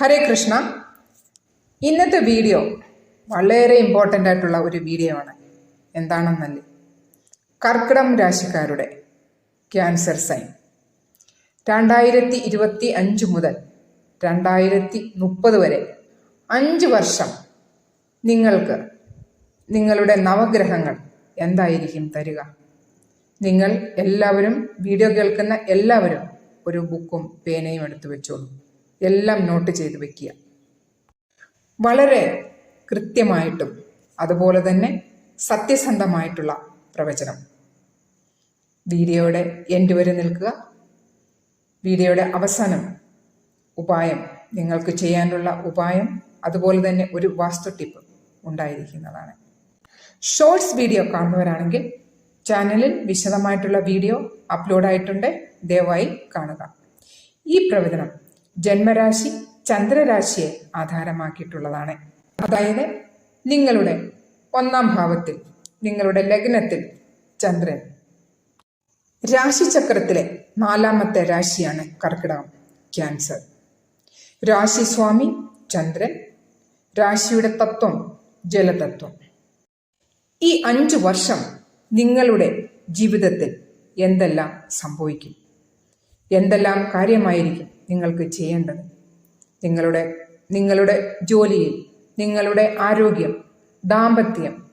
ഹരേ കൃഷ്ണ. ഇന്നത്തെ വീഡിയോ വളരെ ഇമ്പോർട്ടന്റ് ആയിട്ടുള്ള ഒരു വീഡിയോ ആണ്. എന്താണെന്നല്ലേ? കർക്കിടം രാശിക്കാരുടെ ക്യാൻസർ സൈൻ രണ്ടായിരത്തി ഇരുപത്തി അഞ്ച് മുതൽ രണ്ടായിരത്തി മുപ്പത് വരെ അഞ്ച് വർഷം നിങ്ങൾക്ക് നിങ്ങളുടെ നവഗ്രഹങ്ങൾ എന്തായിരിക്കും തരിക? നിങ്ങൾ എല്ലാവരും വീഡിയോ കേൾക്കുന്ന എല്ലാവരും ഒരു ബുക്കും പേനയും എടുത്തു വെച്ചോളൂ. എല്ലാം നോട്ട് ചെയ്ത് വെക്കുക. വളരെ കൃത്യമായിട്ടും അതുപോലെ തന്നെ സത്യസന്ധമായിട്ടുള്ള പ്രവചനം. വീഡിയോയുടെ എൻഡ് വരെ നിൽക്കുക. വീഡിയോയുടെ അവസാനം ഉപായം നിങ്ങൾക്ക് ചെയ്യാനുള്ള ഉപായം അതുപോലെ തന്നെ ഒരു വാസ്തു ടിപ്പ് ഉണ്ടായിരിക്കുന്നതാണ്. ഷോർട്സ് വീഡിയോ കാണുന്നവരാണെങ്കിൽ ചാനലിൽ വിശദമായിട്ടുള്ള വീഡിയോ അപ്ലോഡ് ആയിട്ടുണ്ട്. ദയവായി കാണുക. ഈ പ്രവചനം ജന്മരാശി ചന്ദ്രരാശിയെ ആധാരമാക്കിയിട്ടുള്ളതാണ്. അതായത് നിങ്ങളുടെ ഒന്നാം ഭാവത്തിൽ നിങ്ങളുടെ ലഗ്നത്തിൽ ചന്ദ്രൻ. രാശിചക്രത്തിലെ നാലാമത്തെ രാശിയാണ് കർക്കിടകം ക്യാൻസർ. രാശിസ്വാമി ചന്ദ്രൻ രാശിയുടെ തത്വം ജലതത്വം. ഈ അഞ്ചു വർഷം നിങ്ങളുടെ ജീവിതത്തിൽ എന്തെല്ലാം സംഭവിക്കും? എന്തെല്ലാം കാര്യമായിരിക്കും? നിങ്ങൾക്ക് ചെയ്യേണ്ടത്. നിങ്ങളുടെ നിങ്ങളുടെ ജോലിയിൽ നിങ്ങളുടെ ആരോഗ്യം ദാമ്പത്യം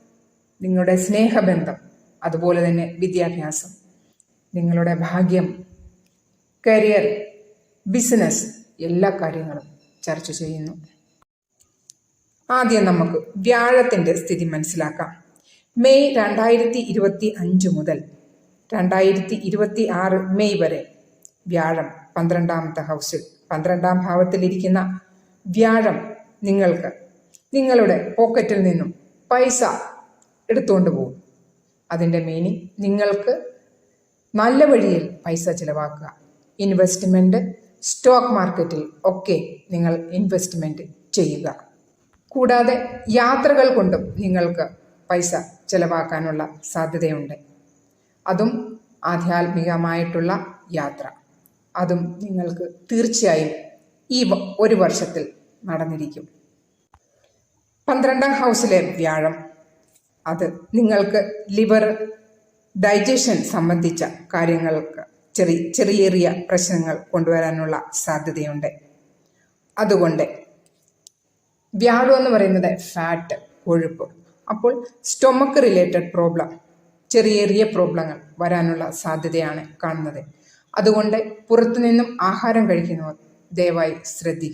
നിങ്ങളുടെ സ്നേഹബന്ധം അതുപോലെ തന്നെ വിദ്യാഭ്യാസം നിങ്ങളുടെ ഭാഗ്യം കരിയർ ബിസിനസ് എല്ലാ കാര്യങ്ങളും ചർച്ച ചെയ്യുന്നു. ആദ്യം നമുക്ക് വ്യാഴത്തിന്റെ സ്ഥിതി മനസ്സിലാക്കാം. മെയ് രണ്ടായിരത്തി ഇരുപത്തി അഞ്ച് മുതൽ രണ്ടായിരത്തി ഇരുപത്തി ആറ് മെയ് വരെ വ്യാഴം പന്ത്രണ്ടാമത്തെ ഹൗസിൽ പന്ത്രണ്ടാം ഭാവത്തിലിരിക്കുന്ന വ്യാഴം നിങ്ങൾക്ക് നിങ്ങളുടെ പോക്കറ്റിൽ നിന്നും പൈസ എടുത്തുകൊണ്ട് പോകും. അതിന്റെ മീനിങ് നിങ്ങൾക്ക് നല്ല വഴിയിൽ പൈസ ചിലവാക്കുക. ഇൻവെസ്റ്റ്മെന്റ് സ്റ്റോക്ക് മാർക്കറ്റിൽ ഒക്കെ നിങ്ങൾ ഇൻവെസ്റ്റ്മെന്റ് ചെയ്യുക. കൂടാതെ യാത്രകൾ കൊണ്ടും നിങ്ങൾക്ക് പൈസ ചിലവാക്കാനുള്ള സാധ്യതയുണ്ട്. അതും ആധ്യാത്മികമായിട്ടുള്ള യാത്ര. അതും നിങ്ങൾക്ക് തീർച്ചയായും ഈ ഒരു വർഷത്തിൽ നടന്നിരിക്കും. പന്ത്രണ്ടാം ഹൗസിലെ വ്യാഴം. അത് നിങ്ങൾക്ക് ലിവർ ഡൈജഷൻ സംബന്ധിച്ച കാര്യങ്ങൾക്ക് ചെറിയ ചെറിയ പ്രശ്നങ്ങൾ കൊണ്ടുവരാനുള്ള സാധ്യതയുണ്ട്. അതുകൊണ്ട് വ്യാഴം എന്ന് പറയുന്നത് ഫാറ്റ് കൊഴുപ്പ്. അപ്പോൾ സ്റ്റൊമക്ക് റിലേറ്റഡ് പ്രോബ്ലം ചെറിയ ചെറിയ പ്രോബ്ലങ്ങൾ വരാനുള്ള സാധ്യതയാണ് കാണുന്നത്. അതുകൊണ്ട് പുറത്തുനിന്നും ആഹാരം കഴിക്കുന്നവർ ദയവായി ശ്രദ്ധിക്കുക.